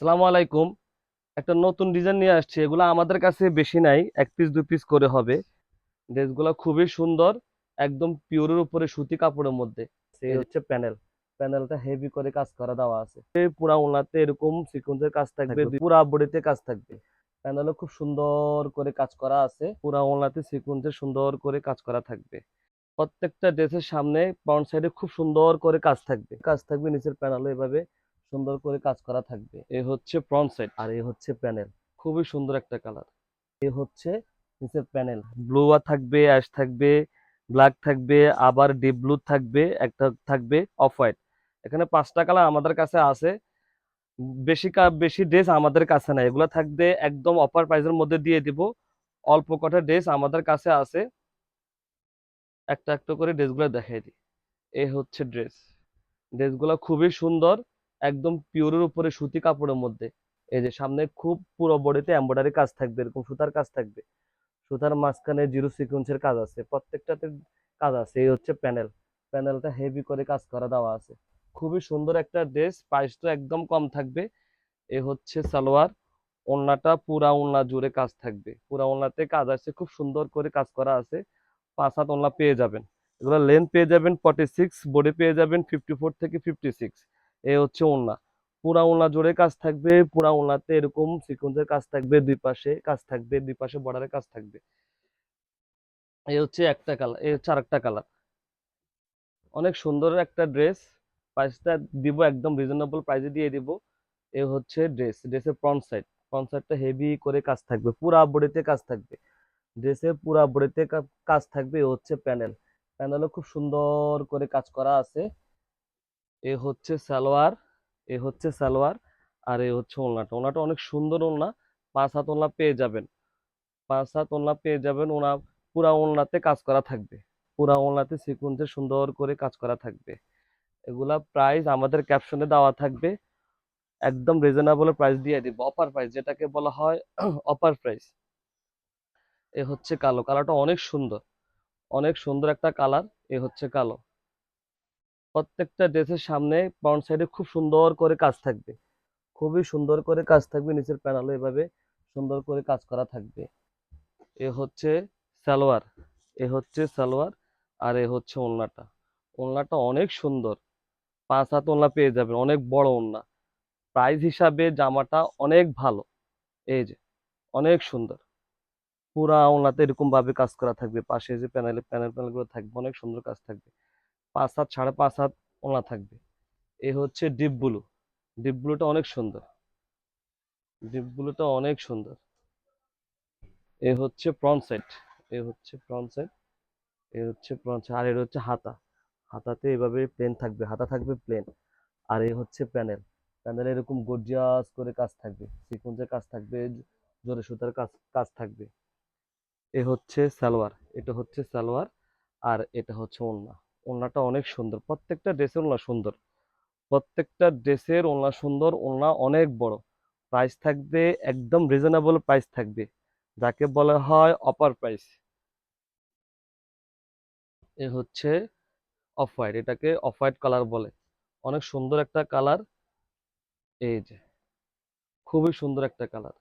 সালামু আলাইকুম। একটা নতুন ডিজাইন নিয়ে আসছি। এগুলো আমাদের কাছে বেশি নাই এক পিস দু পিস করে হবে। ড্রেসগুলো খুবই সুন্দর একদম পিওরের উপরে সুতি কাপড়ের মধ্যে। এই হচ্ছে প্যানেল প্যানেলটা হেভি করে কাজ করা দেওয়া আছে। পুরা ওনাতে এরকম সিকোয়েন্সের কাজ থাকবে। পুরা বডিতে কাজ থাকবে। প্যানেলে খুব সুন্দর করে কাজ করা আছে। পুরা ওনাতে সিকোয়েন্সের সুন্দর করে কাজ করা থাকবে। প্রত্যেকটা ড্রেসের সামনে ফ্রন্ট সাইডে খুব সুন্দর করে কাজ থাকবে। কাজ থাকবে নিচের প্যানেলে এভাবে সুন্দর করে কাজ করা থাকবে। এ হচ্ছে ফ্রন্ট সাইড আর এ হচ্ছে প্যানেল খুবই সুন্দর একটা কালার এ হচ্ছে নিচের প্যানেল ব্লু থাকবে অ্যাশ থাকবে ব্ল্যাক থাকবে আবার ডিপ ব্লু থাকবে একটা থাকবে অফ হোয়াইট এখানে পাঁচটা কালার আমাদের কাছে আছে। বেশি কা- বেশি ড্রেস আমাদের কাছে নাই। এগুলো থাকবে একদম অফার প্রাইসের মধ্যে দিয়ে দিব। অল্প কটা ড্রেস আমাদের কাছে আছে। একটা একটা করে ড্রেসগুলো দেখাই দিই। এ হচ্ছে ড্রেস ড্রেসগুলো খুবই সুন্দর। একদম পিওরের উপরে সুতি কাপড়ের মধ্যে। এই যে সামনে খুব পুরো বডিতে এমব্রয়ডারি কাজ থাকবে, এরকম সুতার কাজ থাকবে। সুতার মাঝখানে জিরো সিকোয়েন্সের কাজ আছে, প্রত্যেকটাতে কাজ আছে। এই হচ্ছে প্যানেল। প্যানেলটা হেভি করে কাজ করা দেওয়া আছে। খুবই সুন্দর একটা ড্রেস প্রাইস তো একদম কম থাকবে। এ হচ্ছে সালোয়ার। ওড়নাটা পুরা ওড়না জুড়ে কাজ থাকবে। পুরা ওড়নাতে কাজ আছে, খুব সুন্দর করে কাজ করা আছে। পাঁচ হাত ওড়না পেয়ে যাবেন। এগুলো লেন্থ পেয়ে যাবেন ফর্টি সিক্স বডি পেয়ে যাবেন ফিফটি ফোর থেকে ফিফটি সিক্স এ হচ্ছে ওড়না। পুরা ওড়না জুড়ে কাজ থাকবে, পুরা ওড়নাতে এরকম সিকোয়েন্সের কাজ থাকবে, দুই পাশে কাজ থাকবে, দুই পাশে বর্ডারের কাজ থাকবে। এই হচ্ছে একটা কালার এই হচ্ছে আরেকটা কালার অনেক সুন্দর একটা ড্রেস প্রাইসটা দিব একদম রিজনেবল প্রাইসে দিয়ে দিব। এ হচ্ছে ড্রেস ড্রেসের ফ্রন্ট সাইড ফ্রন্ট সাইডটা হেভি করে কাজ থাকবে, পুরা বডিতে কাজ থাকবে। ড্রেসের পুরা বডিতে কাজ থাকবে, এ হচ্ছে প্যানেল প্যানেলে খুব সুন্দর করে কাজ করা আছে। এ হচ্ছে সালোয়ার, এ হচ্ছে সালোয়ার, আর এ হচ্ছে ওড়নাটা ওড়নাটা অনেক সুন্দর ওলনা, পাঁচ হাত ওড়না পেয়ে যাবেন। পাঁচ হাত ওড়না পেয়ে যাবেন, ওনা পুরা ওড়নাতে কাজ করা থাকবে। পুরা ওড়নাতে সিকুয়েন্সে সুন্দর করে কাজ করা থাকবে। এগুলা প্রাইস আমাদের ক্যাপশনে দেওয়া থাকবে। একদম রিজনেবল প্রাইস দিয়ে দিব। অপার প্রাইস যেটাকে বলা হয় অপার প্রাইস এ হচ্ছে কালো। কালারটা অনেক সুন্দর। অনেক সুন্দর একটা কালার। এ হচ্ছে কালো। প্রত্যেকটা ড্রেসের সামনে ফ্রন্ট সাইডে খুব সুন্দর করে কাজ থাকবে। খুবই সুন্দর করে কাজ থাকবে, নিচের প্যানেলে এভাবে সুন্দর করে কাজ করা থাকবে। এ হচ্ছে সালোয়ার, এ হচ্ছে সালোয়ার আর এ হচ্ছে ওড়নাটা ওড়নাটা অনেক সুন্দর। পাঁচ হাত ওড়না পেয়ে যাবেন, অনেক বড় ওড়না প্রাইস হিসাবে জামাটা অনেক ভালো। এই যে, অনেক সুন্দর। পুরা ওড়নাতে এরকম ভাবে কাজ করা থাকবে। পাশে যে প্যানেলে প্যানেল প্যানেলগুলো থাকবে, অনেক সুন্দর কাজ থাকবে। পাঁচ হাত, সাড়ে পাঁচ হাত ওনা থাকবে। এ হচ্ছে ডিপ ব্লু। ডিপ ব্লুটা অনেক সুন্দর। ডিপ ব্লুটা অনেক সুন্দর। এ হচ্ছে ফ্রন্ট সাইড এ হচ্ছে ফ্রন্ট সাইড এ হচ্ছে সাইড আর এর হচ্ছে হাতা। হাতাতে এভাবে প্লেন থাকবে। হাতা থাকবে প্লেন। আর এ হচ্ছে প্যানেল। প্যানেলে এরকম গর্জিয়াস করে কাজ থাকবে। সিকোয়েন্সের কাজ থাকবে, জোরে সুতার কাজ কাজ থাকবে। এ হচ্ছে সালোয়ার। এটা হচ্ছে সালোয়ার। আর এটা হচ্ছে ওড়না ওড়নাটা অনেক সুন্দর। প্রত্যেকটা ড্রেসের ওড়না সুন্দর। প্রত্যেকটা ড্রেসের ওড়না সুন্দর, ওড়না অনেক বড়। প্রাইস থাকবে, একদম রিজনেবল প্রাইস থাকবে। যাকে বলা হয় অপার প্রাইস এ হচ্ছে অফ হোয়াইট এটাকে অফ হোয়াইট কালার বলে। অনেক সুন্দর একটা কালার এই যে, খুবই সুন্দর একটা কালার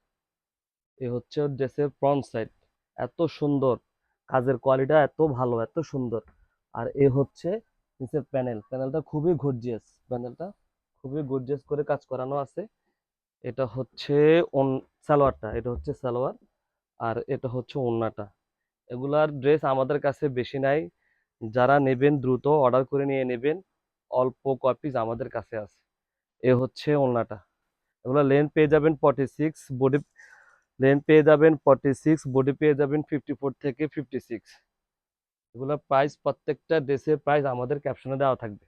এ হচ্ছে ড্রেসের ফ্রন্ট সাইড এত সুন্দর। কাজের কোয়ালিটি এত ভালো, এত সুন্দর। আর এ হচ্ছে নিচের প্যানেল প্যানেলটা খুবই গর্জিয়াস প্যানেলটা খুবই গর্জিয়াস করে কাজ করানো আছে। এটা হচ্ছে ওন, সালোয়ারটা, এটা হচ্ছে সালোয়ার আর এটা হচ্ছে ওড়নাটা এগুলার ড্রেস আমাদের কাছে বেশি নাই। যারা নেবেন দ্রুত অর্ডার করে নিয়ে নেবেন। অল্প কপিস আমাদের কাছে আছে। এ হচ্ছে ওড়নাটা এগুলো লেন্থ পেয়ে যাবেন ফর্টি সিক্স বডি লেন্থ পেয়ে যাবেন ফর্টি সিক্স বডি পেয়ে যাবেন ফিফটি ফোর থেকে ফিফটি সিক্স এগুলো প্রাইস প্রত্যেকটা ড্রেসের প্রাইস আমাদের ক্যাপশনে দেওয়া থাকবে।